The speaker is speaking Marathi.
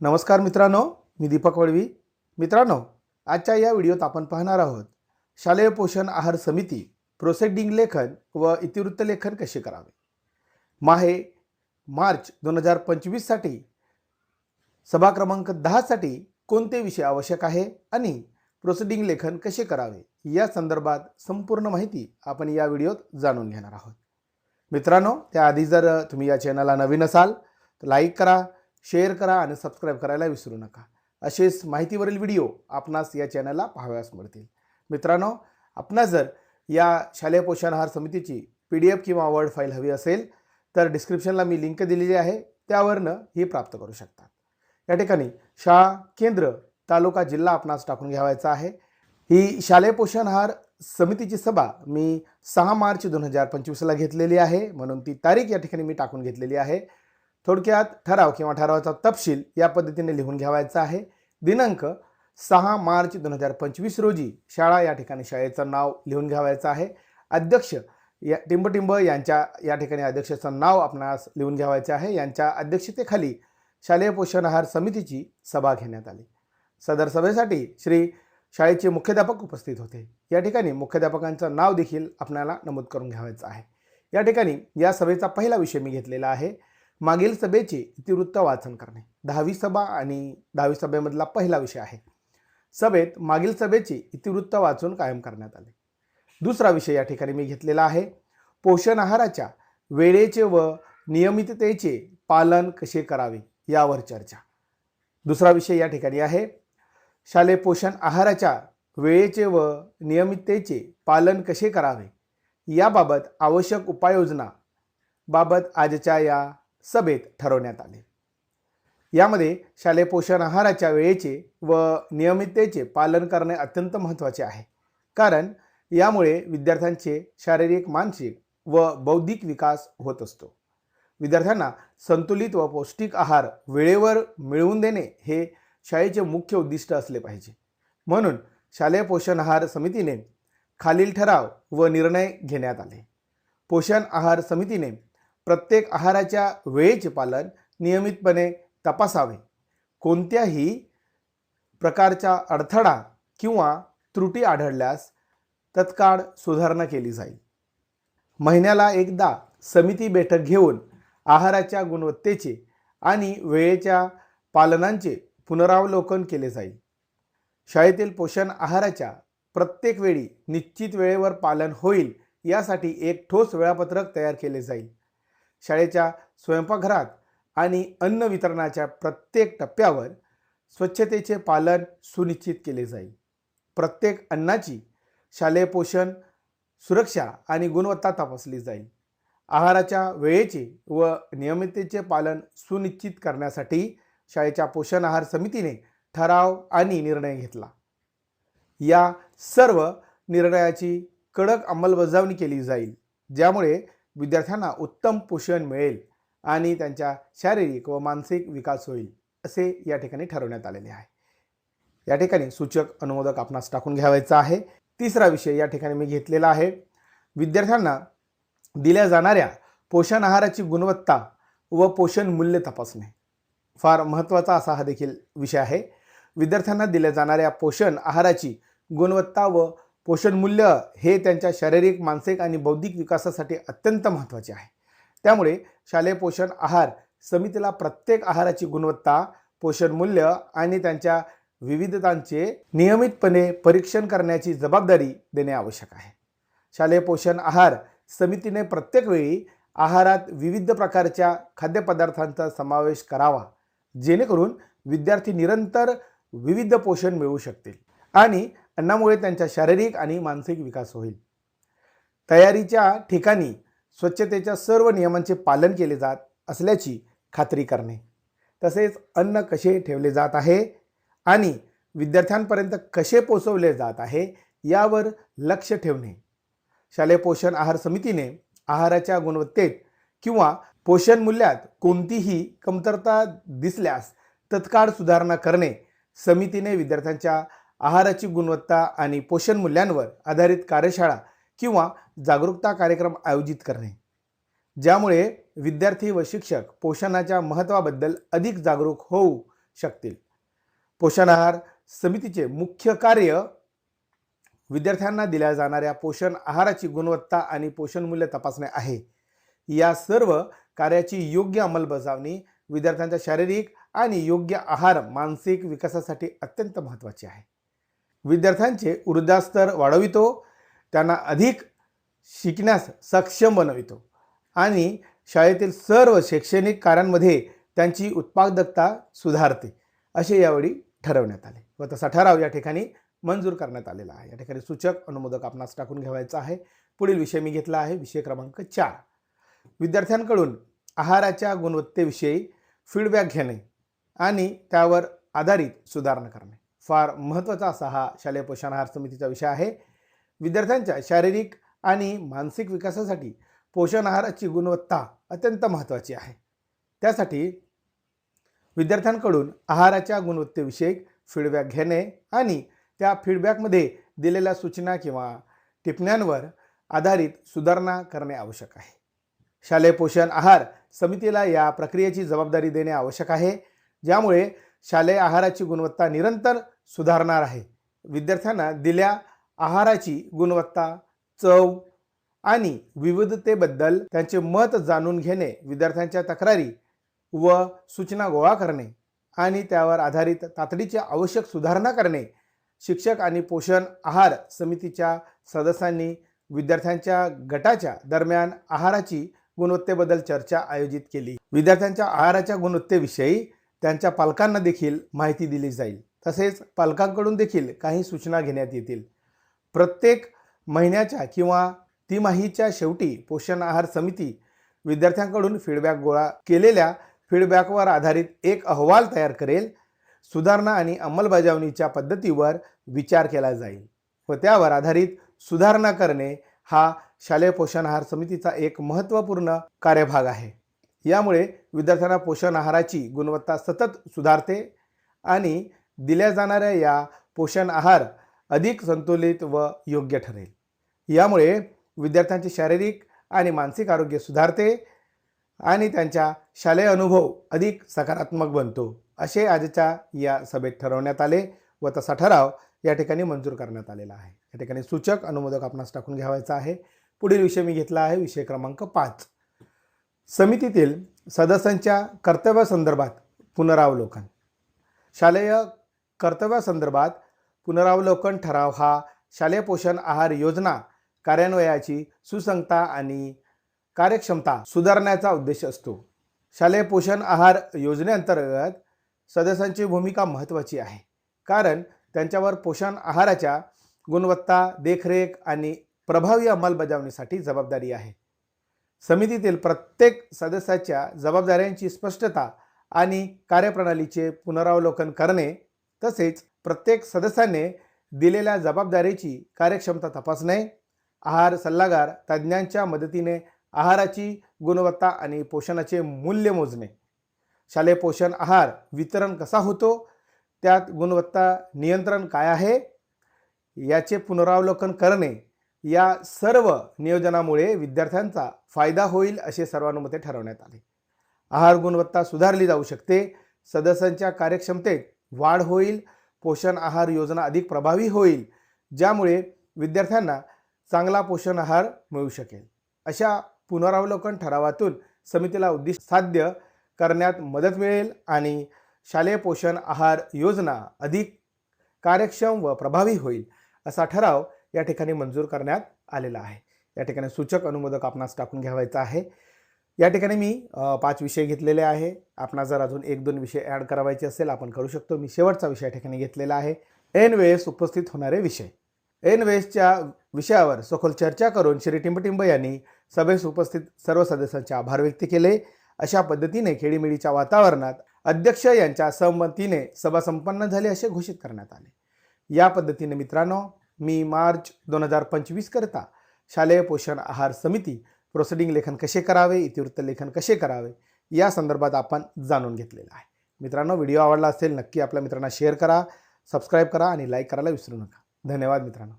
नमस्कार मित्रांनो मी दीपक वळवी. मित्रांनो आजच्या या व्हिडिओत आपण पाहणार आहोत शालेय पोषण आहार समिती प्रोसेडिंग लेखन व इतिवृत्त लेखन कसे करावे? माहे मार्च दोन हजार पंचवीससाठी सभा क्रमांक दहासाठी कोणते विषय आवश्यक आहे आणि प्रोसेडिंग लेखन कसे करावे? या संदर्भात संपूर्ण माहिती आपण या व्हिडिओत जाणून घेणार आहोत. मित्रांनो त्याआधी जर तुम्ही या चॅनलला नवीन असाल तर लाईक करा शेअर करा आणि सबस्क्राईब करायला विसरू नका. असेच माहितीवरील व्हिडिओ आपणास या चॅनलला पाहाव्यास मिळतील. मित्रांनो आपणास जर या शालेय पोषण आहार समितीची पी डी एफ किंवा वर्ड फाईल हवी असेल तर डिस्क्रिप्शनला मी लिंक दिलेली आहे त्यावरनं ही प्राप्त करू शकतात. या ठिकाणी शाळा केंद्र तालुका जिल्हा आपणास टाकून घ्यावायचा आहे. ही शालेय पोषण आहार समितीची सभा मी सहा मार्च दोन हजार पंचवीसला घेतलेली आहे म्हणून ती तारीख या ठिकाणी मी टाकून घेतलेली आहे. थोडक्यात ठराव किंवा ठरावाचा तपशील या पद्धतीने लिहून घ्यावायचा आहे. दिनांक सहा मार्च दोन हजार पंचवीस रोजी शाळा या ठिकाणी शाळेचं नाव लिहून घ्यावायचं आहे. अध्यक्ष या टिंबटिंब यांच्या या ठिकाणी अध्यक्षाचं नाव आपणास लिहून घ्यावायचे आहे. यांच्या अध्यक्षतेखाली शालेय पोषण आहार समितीची सभा घेण्यात आली. सदर सभेसाठी श्री शाळेचे मुख्याध्यापक उपस्थित होते. या ठिकाणी मुख्याध्यापकांचं नाव देखील आपल्याला नमूद करून घ्यावायचं आहे. या ठिकाणी या सभेचा पहिला विषय मी घेतलेला आहे. मागील सभेचे इतिवृत्त वाचन करणे. दहावी सभा आणि दहावी सभेमधला पहिला विषय आहे. सभेत मागील सभेचे इतिवृत्त वाचून कायम करण्यात आले. दुसरा विषय या ठिकाणी मी घेतलेला आहे. पोषण आहाराच्या वेळेचे व नियमिततेचे पालन कसे करावे यावर चर्चा. दुसरा विषय या ठिकाणी आहे. शालेय पोषण आहाराच्या वेळेचे व नियमिततेचे पालन कसे करावे याबाबत आवश्यक उपाययोजना बाबत आजच्या या सभेत ठरवण्यात आले. यामध्ये शालेय पोषण आहाराच्या वेळेचे व नियमिततेचे पालन करणे अत्यंत महत्त्वाचे आहे. कारण यामुळे विद्यार्थ्यांचे शारीरिक मानसिक व बौद्धिक विकास होत असतो. विद्यार्थ्यांना संतुलित व पौष्टिक आहार वेळेवर मिळवून देणे हे शाळेचे मुख्य उद्दिष्ट असले पाहिजे. म्हणून शालेय पोषण आहार समितीने खालील ठराव व निर्णय घेण्यात आले. पोषण आहार समितीने प्रत्येक आहाराच्या वेळेचे पालन नियमितपणे तपासावे. कोणत्याही प्रकारचा अडथळा किंवा त्रुटी आढळल्यास तत्काळ सुधारणा केली जाईल. महिन्याला एकदा समिती बैठक घेऊन आहाराच्या गुणवत्तेचे आणि वेळेच्या पालनांचे पुनरावलोकन केले जाईल. शाळेतील पोषण आहाराच्या प्रत्येक वेळी निश्चित वेळेवर पालन होईल यासाठी एक ठोस वेळापत्रक तयार केले जाईल. शाळेच्या स्वयंपाकघरात आणि अन्न वितरणाच्या प्रत्येक टप्प्यावर स्वच्छतेचे पालन सुनिश्चित केले जाईल. प्रत्येक अन्नाची शालेय पोषण सुरक्षा आणि गुणवत्ता तपासली जाईल. आहाराच्या वेळेचे व नियमिततेचे पालन सुनिश्चित करण्यासाठी शाळेच्या पोषण आहार समितीने ठराव आणि निर्णय घेतला. या सर्व निर्णयाची कडक अंमलबजावणी केली जाईल ज्यामुळे विद्यार्थ्यांना उत्तम पोषण मिळेल आणि त्यांच्या शारीरिक व मानसिक विकास होईल असे या ठिकाणी ठरवण्यात आलेले आहे. या ठिकाणी सूचक अनुमोदक आपणास टाकून घ्यावायचा आहे. तिसरा विषय या ठिकाणी मी घेतलेला आहे. विद्यार्थ्यांना दिल्या जाणाऱ्या पोषण आहाराची गुणवत्ता व पोषण मूल्य तपासणे फार महत्त्वाचा असा हा देखील विषय आहे. विद्यार्थ्यांना दिल्या जाणाऱ्या पोषण आहाराची गुणवत्ता व पोषण मूल्य हे त्यांच्या शारीरिक मानसिक आणि बौद्धिक विकासासाठी अत्यंत महत्त्वाचे आहे. त्यामुळे शालेय पोषण आहार समितीला प्रत्येक आहाराची गुणवत्ता पोषण मूल्य आणि त्यांच्या विविधतांचे नियमितपणे परीक्षण करण्याची जबाबदारी देणे आवश्यक आहे. शालेय पोषण आहार समितीने प्रत्येक वेळी आहारात विविध प्रकारच्या खाद्यपदार्थांचा समावेश करावा जेणेकरून विद्यार्थी निरंतर विविध पोषण मिळवू शकतील. आणि अन्नामुळे त्यांचा शारीरिक आणि मानसिक विकास होईल. तयारीच्या ठिकाणी स्वच्छतेच्या सर्व नियमांचे पालन केले जात असल्याची खात्री करणे. तसेच अन्न कसे ठेवले जात आहे आणि विद्यार्थ्यांपर्यंत कसे पोचवले जात आहे यावर लक्ष ठेवणे. शालेय पोषण आहार समितीने आहाराच्या गुणवत्तेत किंवा पोषण मूल्यात कोणतीही कमतरता दिसल्यास तत्काळ सुधारणा करणे समितीने विद्यार्थ्यांच्या आहाराची गुणवत्ता आणि पोषण मूल्यांवर आधारित कार्यशाळा किंवा जागरूकता कार्यक्रम आयोजित करणे. ज्यामुळे विद्यार्थी व शिक्षक पोषणाच्या महत्त्वाबद्दल अधिक जागरूक होऊ शकतील. पोषण आहार समितीचे मुख्य कार्य विद्यार्थ्यांना दिल्या जाणाऱ्या पोषण आहाराची गुणवत्ता आणि पोषण मूल्य तपासणे आहे. या सर्व कार्याची योग्य अंमलबजावणी विद्यार्थ्यांच्या शारीरिक आणि योग्य आहार मानसिक विकासासाठी अत्यंत महत्त्वाचे आहे. विद्यार्थ्यांचे ऊर्जास्तर वाढवितो त्यांना अधिक शिकण्यास सक्षम बनवितो आणि शाळेतील सर्व शैक्षणिक कार्यांमध्ये त्यांची उत्पादकता सुधारते असे यावेळी ठरवण्यात आले. व तसा ठराव या ठिकाणी मंजूर करण्यात आलेला आहे. या ठिकाणी सूचक अनुमोदक आपणास टाकून घ्यावायचा आहे. पुढील विषय मी घेतला आहे. विषय क्रमांक चार. विद्यार्थ्यांकडून आहाराच्या गुणवत्तेविषयी फीडबॅक घेणे आणि त्यावर आधारित सुधारणा करणे. फार महत्त्वाचा असा हा शालेय पोषण आहार समितीचा विषय आहे. विद्यार्थ्यांच्या शारीरिक आणि मानसिक विकासासाठी पोषण आहाराची गुणवत्ता अत्यंत महत्त्वाची आहे. त्यासाठी विद्यार्थ्यांकडून आहाराच्या गुणवत्तेविषयी फीडबॅक घेणे आणि त्या फीडबॅकमध्ये दिलेल्या सूचना किंवा टिपण्यांवर आधारित सुधारणा करणे आवश्यक आहे. शालेय पोषण आहार समितीला या प्रक्रियेची जबाबदारी देणे आवश्यक आहे. ज्यामुळे शालेय आहाराची गुणवत्ता निरंतर सुधारणार आहे. विद्यार्थ्यांना दिल्या आहाराची गुणवत्ता चव आणि विविधतेबद्दल त्यांचे मत जाणून घेणे विद्यार्थ्यांच्या तक्रारी व सूचना गोळा करणे आणि त्यावर आधारित तातडीची आवश्यक सुधारणा करणे शिक्षक आणि पोषण आहार समितीच्या सदस्यांनी विद्यार्थ्यांच्या गटाच्या दरम्यान आहाराची गुणवत्तेबद्दल चर्चा आयोजित केली. विद्यार्थ्यांच्या आहाराच्या गुणवत्तेविषयी त्यांच्या पालकांना देखील माहिती दिली जाईल. तसेच पालकांकडून देखील काही सूचना घेण्यात येतील. प्रत्येक महिन्याच्या किंवा तिमाहीच्या शेवटी पोषण आहार समिती विद्यार्थ्यांकडून फीडबॅक गोळा केलेल्या फीडबॅकवर आधारित एक अहवाल तयार करेल. सुधारणा आणि अंमलबजावणीच्या पद्धतीवर विचार केला जाईल व त्यावर आधारित सुधारणा करणे हा शालेय पोषण आहार समितीचा एक महत्त्वपूर्ण कार्यभाग आहे. यामुळे विद्यार्थ्यांना पोषण आहाराची गुणवत्ता सतत सुधारते आणि दिल्या जाणाऱ्या या पोषण आहार अधिक संतुलित व योग्य ठरेल. यामुळे विद्यार्थ्यांचे शारीरिक आणि मानसिक आरोग्य सुधारते आणि त्यांच्या शालेय अनुभव अधिक सकारात्मक बनतो असे आजच्या या सभेत ठरवण्यात आले व तसा ठराव या ठिकाणी मंजूर करण्यात आलेला आहे. या ठिकाणी सूचक अनुमोदक आपणास टाकून घ्यावायचा आहे. पुढील विषय मी घेतला आहे. विषय क्रमांक पाच. समितीतील सदस्यांच्या कर्तव्यासंदर्भात पुनरावलोकन. शालेय कर्तव्यासंदर्भात पुनरावलोकन ठराव हा शालेय पोषण आहार योजना कार्यान्वयाची सुसंगता आणि कार्यक्षमता सुधारण्याचा उद्देश असतो. शालेय पोषण आहार योजनेअंतर्गत सदस्यांची भूमिका महत्त्वाची आहे. कारण त्यांच्यावर पोषण आहाराच्या गुणवत्ता देखरेख आणि प्रभावी अंमलबजावणीसाठी जबाबदारी आहे. समितीतील प्रत्येक सदस्याच्या जबाबदाऱ्यांची स्पष्टता आणि कार्यप्रणालीचे पुनरावलोकन करणे तसेच प्रत्येक सदस्याने दिलेल्या जबाबदारीची कार्यक्षमता तपासणे आहार सल्लागार तज्ज्ञांच्या मदतीने आहाराची गुणवत्ता आणि पोषणाचे मूल्य मोजणे. शालेय पोषण आहार वितरण कसा होतो? त्यात गुणवत्ता नियंत्रण काय आहे? याचे पुनरावलोकन करणे या सर्व नियोजनामुळे विद्यार्थ्यांचा फायदा होईल असे सर्वानुमते ठरवण्यात आले. आहार गुणवत्ता सुधारली जाऊ शकते सदस्यांच्या कार्यक्षमतेत वाढ होईल पोषण आहार योजना अधिक प्रभावी होईल ज्यामुळे विद्यार्थ्यांना चांगला पोषण आहार मिळू शकेल. अशा पुनरावलोकन ठरावातून समितीला उद्दिष्ट साध्य करण्यात मदत मिळेल आणि शालेय पोषण आहार योजना अधिक कार्यक्षम व प्रभावी होईल असा ठराव या ठिकाणी मंजूर करण्यात आलेला आहे. या ठिकाणी सूचक अनुमोदक आपणास टाकून घ्यावायचा आहे. या ठिकाणी मी पाच विषय घेतलेले आहे. आपणास जर अजून एक दोन विषय ॲड करावायचे असेल आपण करू शकतो. मी शेवटचा विषय या ठिकाणी घेतलेला आहे. एन वेळेस उपस्थित होणारे विषय. एन वेळेसच्या विषयावर सखोल चर्चा करून श्री टिंबटिंब यांनी सभेस उपस्थित सर्व सदस्यांचे आभार व्यक्त केले. अशा पद्धतीने खेळीमेळीच्या वातावरणात अध्यक्ष यांच्या सहमतीने सभा संपन्न झाली असे घोषित करण्यात आले. या पद्धतीने मित्रांनो मी मार्च दोन हजार पंचवीसकरता शालेय पोषण आहार समिती प्रोसिडिंग लेखन कसे करावे इतिवृत्त लेखन कसे करावे या संदर्भात आपण जाणून घेतलेलं आहे. मित्रांनो व्हिडिओ आवडला असेल नक्की आपल्या मित्रांना शेअर करा सबस्क्राईब करा आणि लाईक करायला विसरू नका. धन्यवाद मित्रांनो.